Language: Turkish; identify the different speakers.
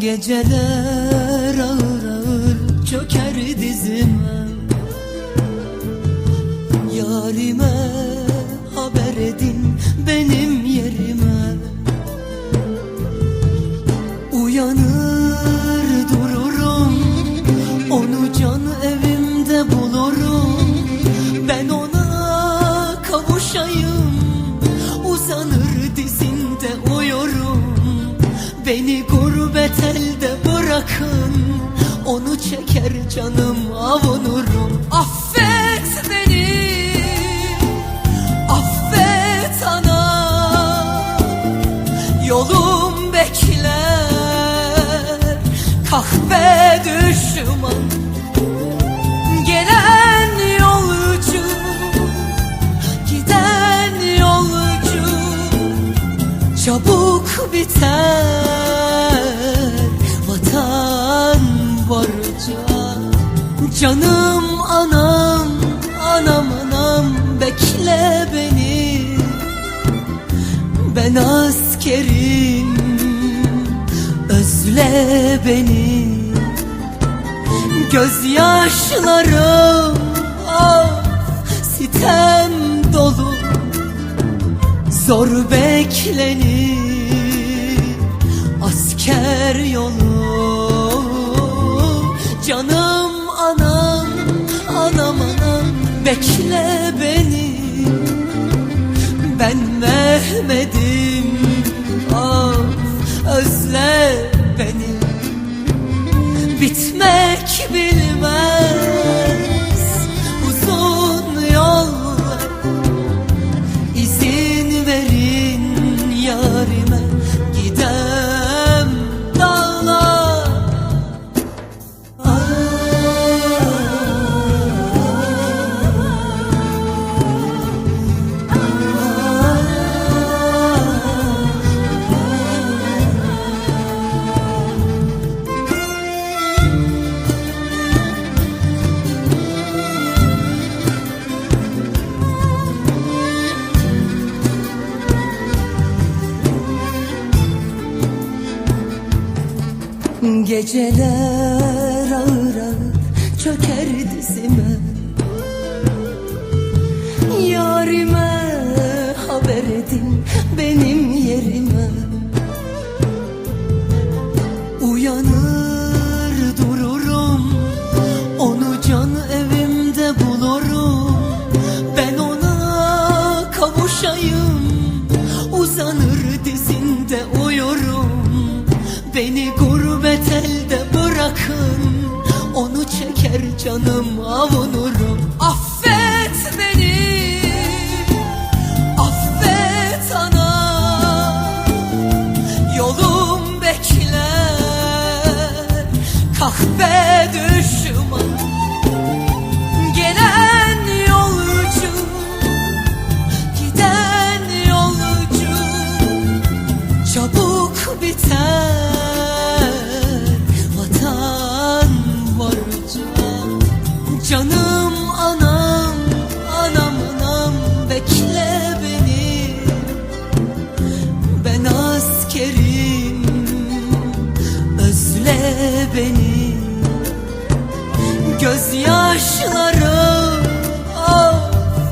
Speaker 1: Geceler ağır ağır çöker dizime. Yarime haber edin benim yerime. Uyanır dururum Onu can evimde bulurum. Ben ona kavuşayım Uzanır dizinde uyurum Beni gurbet elde bırakın Onu çeker canım avunurum. Affet beni Affet ana. Yolum bekler Kahve düşman Canım anam Anam anam Bekle beni. Ben askerim Özle beni. Gözyaşlarım ah sitem dolu. Zor beklenir asker yolu. Canım bekle beni. Ben Mehmet'im. Of özle beni. Bitmek bilmez Geceler ağır ağır çöker dizime. Yarime haber edin benim yerime. Uyanır dururum Onu can evimde bulurum. Ben ona kavuşayım Uzanır dizinde uyurum. Beni yakın Onu çeker canım avunurum. Affet beni. Affet ana. Yolum bekler. Kahve düşman Anam anam anam anam bekle beni. Ben askerim özle beni. Gözyaşları